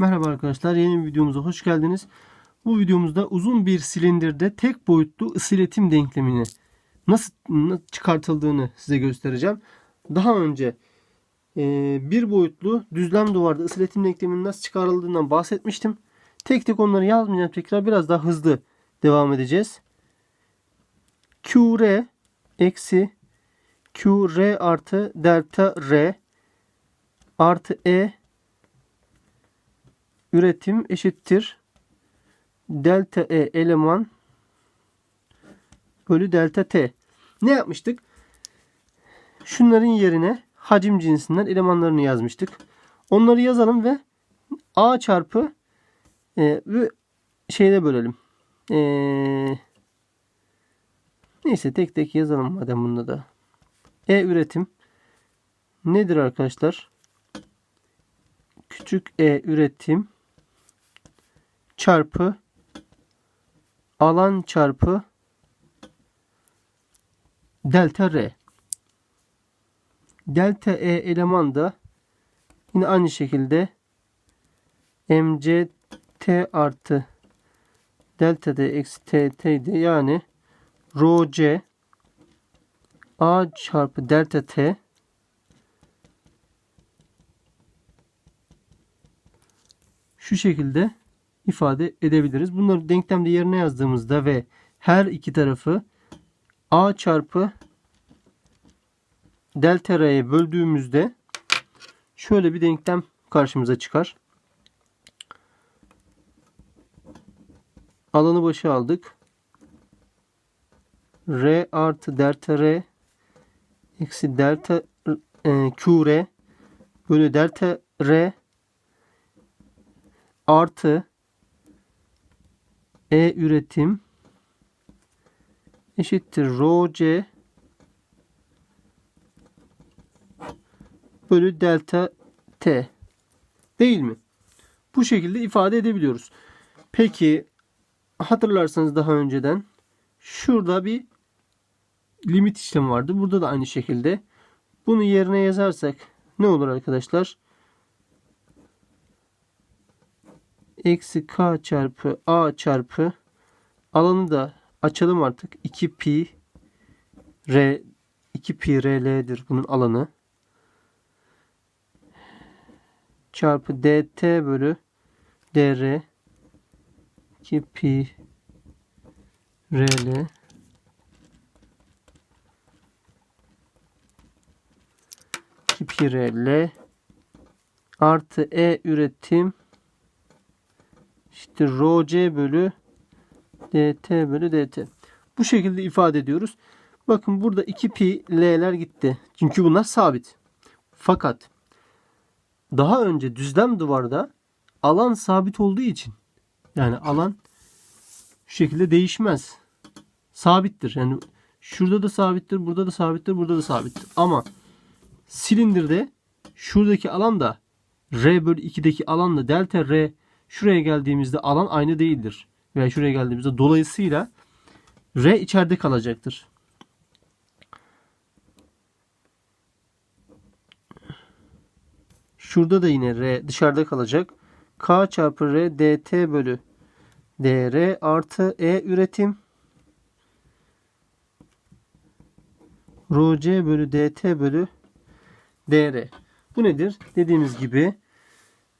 Merhaba arkadaşlar yeni bir videomuza hoş geldiniz. Bu videomuzda uzun bir silindirde tek boyutlu ısı iletim denklemini nasıl na- çıkartıldığını size göstereceğim. Daha önce e, bir boyutlu düzlem duvarda ısı iletim denkleminin nasıl çıkarıldığından bahsetmiştim. Tek tek onları yazmayacağım tekrar biraz daha hızlı devam edeceğiz. QR eksi QR artı delta R artı E üretim eşittir delta E eleman bölü delta T. Ne yapmıştık? Şunların yerine hacim cinsinden elemanlarını yazmıştık. Onları yazalım ve A çarpı e, ve şeyde bölelim. E, neyse tek tek yazalım madem bunda da. E üretim nedir arkadaşlar? Küçük e üretim çarpı alan çarpı delta R. Delta E eleman da yine aynı şekilde mc t artı delta D eksi t t'ydi. Yani rho c a çarpı delta t şu şekilde ifade edebiliriz. Bunları denklemde yerine yazdığımızda ve her iki tarafı a çarpı delta r'ye böldüğümüzde şöyle bir denklem karşımıza çıkar. Alanı başa aldık. R artı delta R eksi delta e, Q R bölü delta R artı E üretim eşittir rho bölü delta T değil mi? Bu şekilde ifade edebiliyoruz. Peki hatırlarsanız daha önceden şurada bir limit işlemi vardı. Burada da aynı şekilde. Bunu yerine yazarsak ne olur arkadaşlar? Eksi k çarpı a çarpı alanı da açalım artık. 2 pi r 2 pi rl'dir bunun alanı. Çarpı dt bölü dr 2 pi rl 2 pi rl artı e üretim işte rho c bölü dt bölü dt. Bu şekilde ifade ediyoruz. Bakın burada 2 pi l'ler gitti. Çünkü bunlar sabit. Fakat daha önce düzlem duvarda alan sabit olduğu için yani alan şu şekilde değişmez. Sabittir. Yani şurada da sabittir, burada da sabittir, burada da sabittir. Ama silindirde şuradaki alan da R bölü 2'deki alanla delta R şuraya geldiğimizde alan aynı değildir. Veya şuraya geldiğimizde dolayısıyla R içeride kalacaktır. Şurada da yine R dışarıda kalacak. K çarpı R dt bölü dr artı E üretim rho c bölü dt bölü dr. Bu nedir? Dediğimiz gibi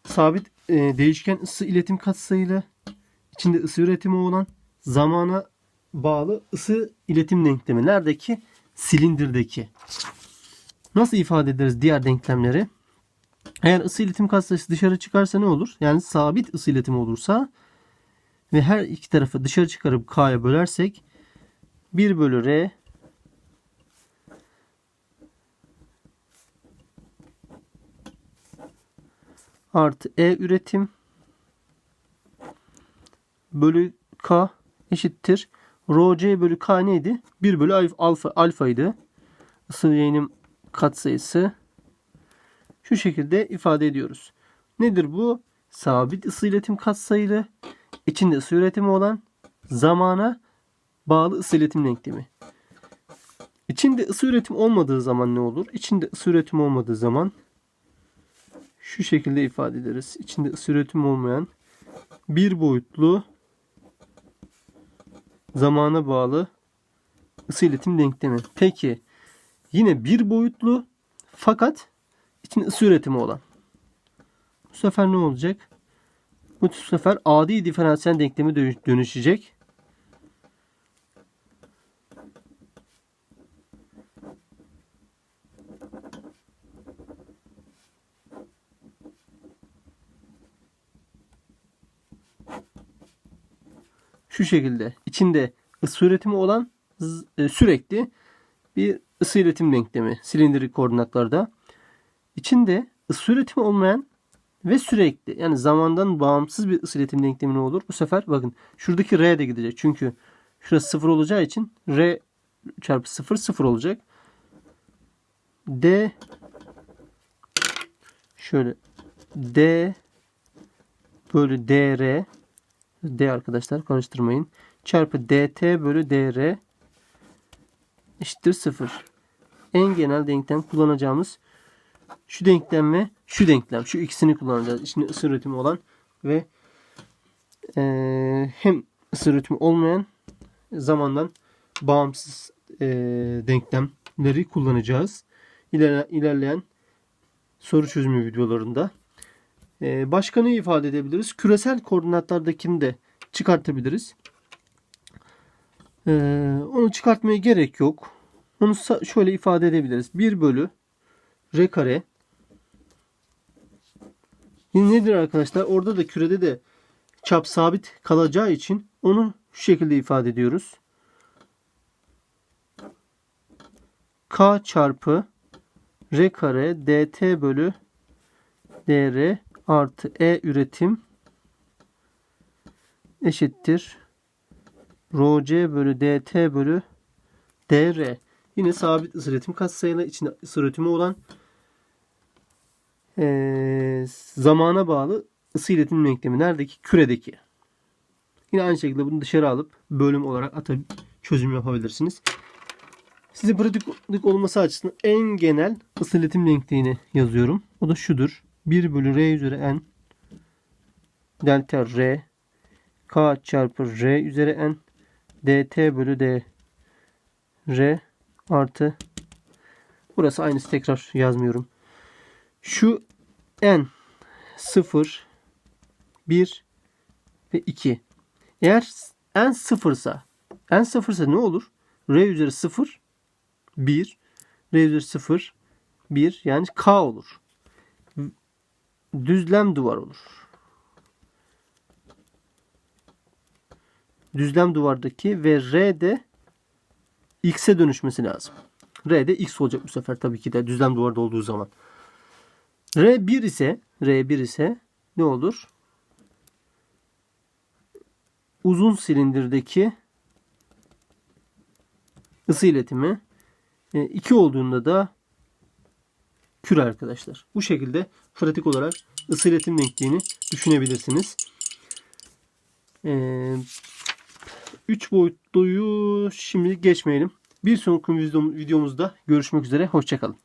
sabit e, değişken ısı iletim katsayılı içinde ısı üretimi olan zamana bağlı ısı iletim denklemi. Neredeki? Silindirdeki. Nasıl ifade ederiz diğer denklemleri? Eğer ısı iletim katsayısı dışarı çıkarsa ne olur? Yani sabit ısı iletimi olursa ve her iki tarafı dışarı çıkarıp k'ya bölersek 1 bölü r artı e üretim bölü k eşittir. Rho c bölü k neydi? 1 bölü alfa alfaydı. Isı yayınım katsayısı. Şu şekilde ifade ediyoruz. Nedir bu? Sabit ısı iletim katsayılı içinde ısı üretimi olan zamana bağlı ısı iletim denklemi. İçinde ısı üretim olmadığı zaman ne olur? İçinde ısı üretim olmadığı zaman şu şekilde ifade ederiz. İçinde ısı üretimi olmayan bir boyutlu zamana bağlı ısı iletim denklemi. Peki yine bir boyutlu fakat içinde ısı üretimi olan. Bu sefer ne olacak? Bu sefer adi diferansiyel denklemi dönüş- dönüşecek. Şu şekilde içinde ısı üretimi olan e, sürekli bir ısı iletim denklemi silindirik koordinatlarda. İçinde ısı üretimi olmayan ve sürekli yani zamandan bağımsız bir ısı iletim denklemi ne olur? Bu sefer bakın şuradaki R de gidecek. Çünkü şurası sıfır olacağı için R çarpı sıfır sıfır olacak. D şöyle D bölü DR D arkadaşlar karıştırmayın. Çarpı DT bölü DR eşittir 0. En genel denklem kullanacağımız şu denklem ve şu denklem. Şu ikisini kullanacağız. İçinde ısı üretimi olan ve eee, hem ısı üretimi olmayan zamandan bağımsız eee, denklemleri kullanacağız. İler- ilerleyen soru çözümü videolarında. Eee, başka ne ifade edebiliriz? Küresel koordinatlardakini de çıkartabiliriz. Eee, onu çıkartmaya gerek yok. Onu şöyle ifade edebiliriz. 1 bölü r kare. Şimdi nedir arkadaşlar? Orada da kürede de çap sabit kalacağı için onu şu şekilde ifade ediyoruz. K çarpı r kare dt bölü dr artı e üretim eşittir rho c bölü dt bölü dr. Yine sabit ısı üretim katsayılı içinde ısı üretimi olan eee, zamana bağlı ısı iletim denklemi neredeki? Küredeki. Yine aynı şekilde bunu dışarı alıp bölüm olarak atıp çözüm yapabilirsiniz. Size pratiklik olması açısından en genel ısı iletim denkliğini yazıyorum. O da şudur. 1 bölü r üzeri n delta r k çarpı r üzeri n dt bölü d r artı burası aynısı tekrar yazmıyorum. Şu n 0 1 ve 2. Eğer n sıfırsa n sıfırsa ne olur? r üzeri 0 1 r üzeri 0 1 yani k olur. Düzlem duvar olur. Düzlem duvardaki ve r de x'e dönüşmesi lazım. R de x olacak bu sefer tabii ki de düzlem duvarda olduğu zaman. R 1 ise R 1 ise ne olur? Uzun silindirdeki ısı iletimi 2 olduğunda da küre arkadaşlar. Bu şekilde pratik olarak ısı iletim denkliğini düşünebilirsiniz. 3 boyutluyu şimdi geçmeyelim. Bir sonraki videomuzda görüşmek üzere. Hoşçakalın.